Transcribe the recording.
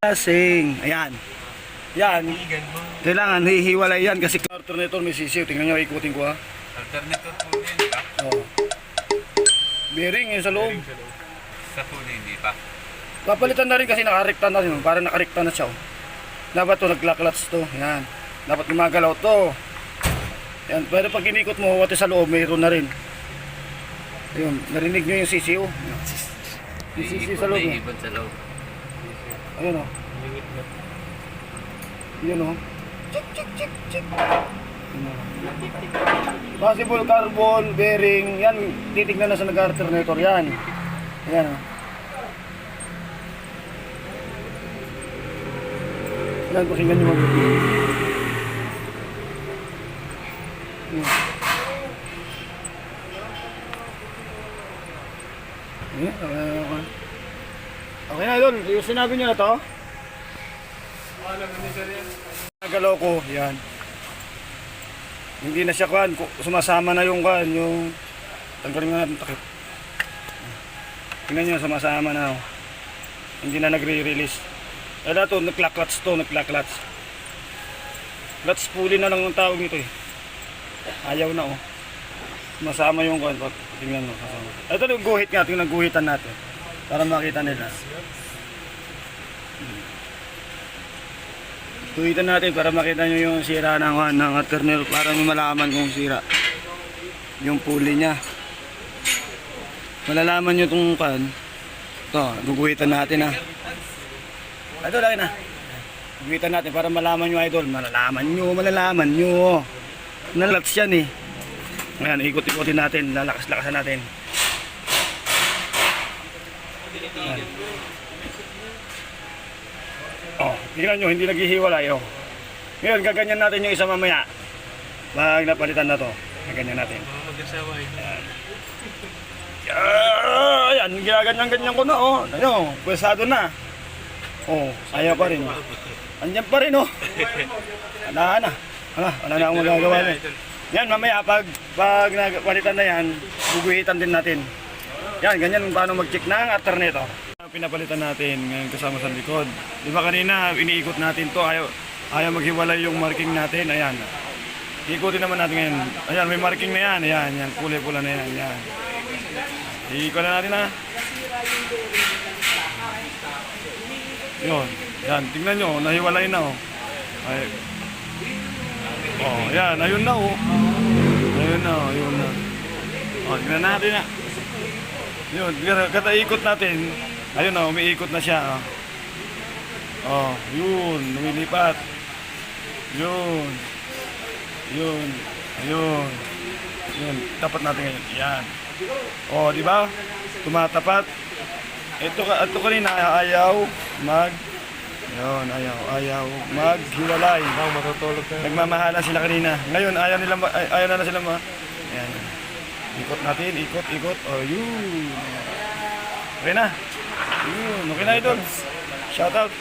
Lasing. Ayan. Yan. Kailangan hihiwalay yan kasi alternator may sisiw. Tingnan nyo, ikutin ko ha. Alternator po ba? Oh. Bearing yun sa loob. Sa loob. Sa huli, hindi pa. Papalitan na rin kasi nakarekta na rin. Parang nakarekta na siya. Oh. Dapat to naglaklats to. Yan. Dapat gumagalaw to. Yan. Pero pag inikot mo, wati sa loob, mayroon na rin. Ayun. Narinig nyo yung sisiw. Yung sisiw sa loob. eh. Iibon sa loob. Ayun o. Yun o. Check, check, check, check. Yun, oh. Possible carbon, bearing, yan, titignan na sa nag-alternator yan. Ayan o. Yan, pakinggan nyo mabuti. Yan. Yan, okay, okay. Okay na, idol. Yung sinabi nyo na to? Nagalaw ko, yan. Hindi na siya kan, sumasama na yung kan, yung tanggalin nga natin takip. Tingnan nyo, sumasama na. oh. Hindi na nagre-release. Eh to, nagklaklats to, nagklaklats. Clutch pulley na lang ang tawag nito eh. Ayaw na oh. Sumasama yung kan, tingnan mo. kasama. Ito guhit nga, tingnan guhitan natin. Para makita nila. Tuwitan natin para makita nyo yung sira ng, ng alternator para nyo malaman kung sira yung pulley niya. Malalaman nyo itong pan. Ito, guguhitan natin ha. Ito lang na. Guguhitan natin para malaman nyo idol. Malalaman nyo, malalaman nyo. Nalats yan eh. Ngayon, ikot-ikotin natin. Lalakas-lakasan natin. Oh, tingnan nyo, hindi naghihiwalay oh. Ngayon, gaganyan natin yung isa mamaya. Pag napalitan na to, gaganyan natin. Mag-asawa eh. Ah, Ayan, ginaganyan-ganyan ko na oh. Ano, pwesado na. Oh, ayaw pa rin. Andyan pa rin oh. Wala na. Wala, wala na akong magagawa na. Yan, mamaya pag, pag napalitan na yan, guguhitan din natin. Yan, ganyan paano mag-check ng alternator. Pinapalitan natin ngayon kasama sa likod. Di ba kanina, iniikot natin to ayaw, ayaw maghiwalay yung marking natin. Ayan. Ikutin naman natin ngayon. Ayan, may marking na yan. Ayan, yan. Kulay pula na yan. Ayan. Iikot na natin ha. Yun. Yan, tingnan nyo, nahiwalay na oh. Ay. Oh, yan, ayun na oh. Ayun na, oh, ayun na. Oh, tingnan natin na. Yun, kada- kada ikot natin, ayun na, umiikot na siya. Oh, oh yun, lumilipat. Yun. Yun. Ayun. Yun, tapat natin ngayon. Yan. Oh, di ba? Tumatapat. Ito, ka- ito kanina ayaw mag yun, ayaw, ayaw maghiwalay. Oh. Nagmamahalan sila kanina. Ngayon, ayaw, nila, ayaw na na sila ma... Ayan. Ikot natin, ikot, ikot. Oh, yun. Okay na. Yun, okay na idol. Shout out.